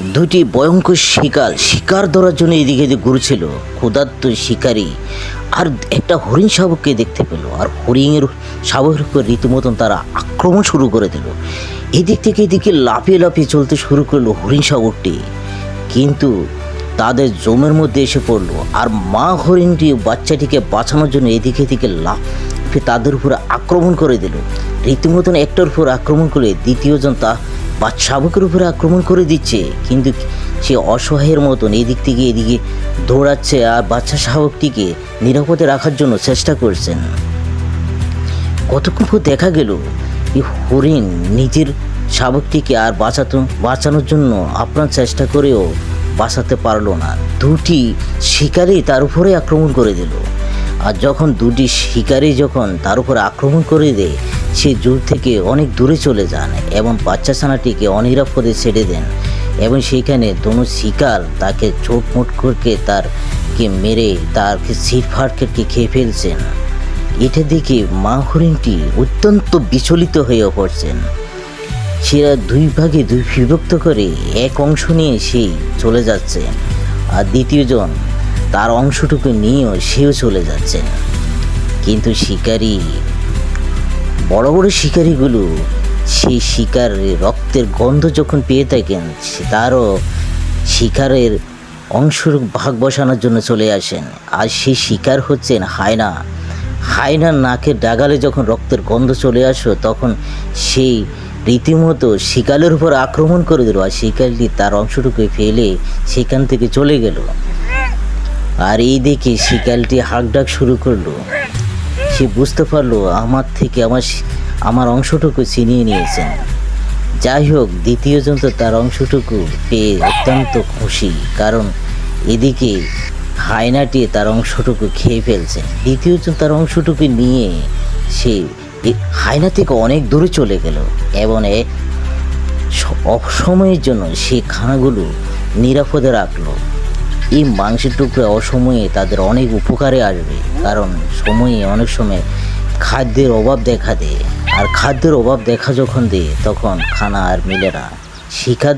দুটি ভয়ঙ্কর শিকার শিকার ধরার জন্য এদিকে ঘুরছিল। ক্ষুধার্ত শিকারী আর একটা হরিণ শাবককে দেখতে পেল আর হরিণের শাবকের উপর রীতিমতন তারা আক্রমণ শুরু করে দিল। এদিক থেকে এদিকে লাফিয়ে লাফিয়ে চলতে শুরু করল হরিণ শাবকটি। কিন্তু তাদের জমের মধ্যে এসে পড়ল আর মা হরিণটি বাচ্চাটিকে বাঁচানোর জন্য এদিকে এদিকে লাফে তাদের উপরে আক্রমণ করে দিল। রীতিমতন একটার উপর আক্রমণ করে দ্বিতীয়জন তা শাবকের উপরে আক্রমণ করে দিচ্ছে, কিন্তু সে অসহায়ের মতন এদিক থেকে এদিকে দৌড়াচ্ছে আর বাচ্চা শাবকটিকে নিরাপদে রাখার জন্য চেষ্টা করছেন। কতক্ষণ দেখা গেল এই হরিণ নিজের শাবকটিকে আর বাঁচাতো বাঁচানোর জন্য আপনার চেষ্টা করেও বাঁচাতে পারল না। দুটি শিকারই তার উপরে আক্রমণ করে দিল। আর যখন দুটি শিকারী যখন তার উপরে আক্রমণ করে দেয় সে দূর থেকে অনেক দূরে চলে যান এবং বাচ্চা ছানাটিকে অনিরাপদে ছেড়ে দেন এবং সেইখানে দোনো শিকার তাকে চোটমোট করে তারকে মেরে তারকে সিট ফাটকে খেয়ে ফেলছেন। এটা দেখে মা হরিণটি অত্যন্ত বিচলিত হয়ে পড়ছেন। সেরা দুই ভাগে দুই বিভক্ত করে এক অংশ নিয়ে সেই চলে যাচ্ছে আর দ্বিতীয়জন তার অংশটুকু নিয়েও সেও চলে যাচ্ছেন। কিন্তু শিকারী বড় বড় শিকারীগুলো সেই শিকারের রক্তের গন্ধ যখন পেয়ে থাকেন তারও শিকারের অংশের ভাগ বসানোর জন্য চলে আসেন। আর সেই শিকার হচ্ছেন হায়না। হায়নার নাকের ডাগালে যখন রক্তের গন্ধ চলে আসো, তখন সেই রীতিমতো শিকালের উপর আক্রমণ করে দিল আর শিকালটি তার অংশটুকু ফেলে সেখান থেকে চলে গেল। আর এই দেখে শিকালটি হাঁক ডাক শুরু করল। সে বুঝতে পারল আমার থেকে আমার আমার অংশটুকু ছিনিয়ে নিয়েছেন। যাই হোক দ্বিতীয়জন তো তার অংশটুকু পেয়ে অত্যন্ত খুশি, কারণ এদিকে হায়নাটি তার অংশটুকু খেয়ে ফেলছে। দ্বিতীয়জন তার অংশটুকু নিয়ে সে হায়না থেকে অনেক দূরে চলে গেল এবং স- অসময়ের জন্য সেই খানাগুলো নিরাপদে রাখল। এই মাংসের টুকরা অসময়ে তাদের অনেক উপকারে আসবে। কারণ সময়ে অনেক সময় খাদ্যের অভাব দেখা দেয়। আর খাদ্যের অভাব দেখা যখন দেয়, তখন খানা আর মিলে না। শিখার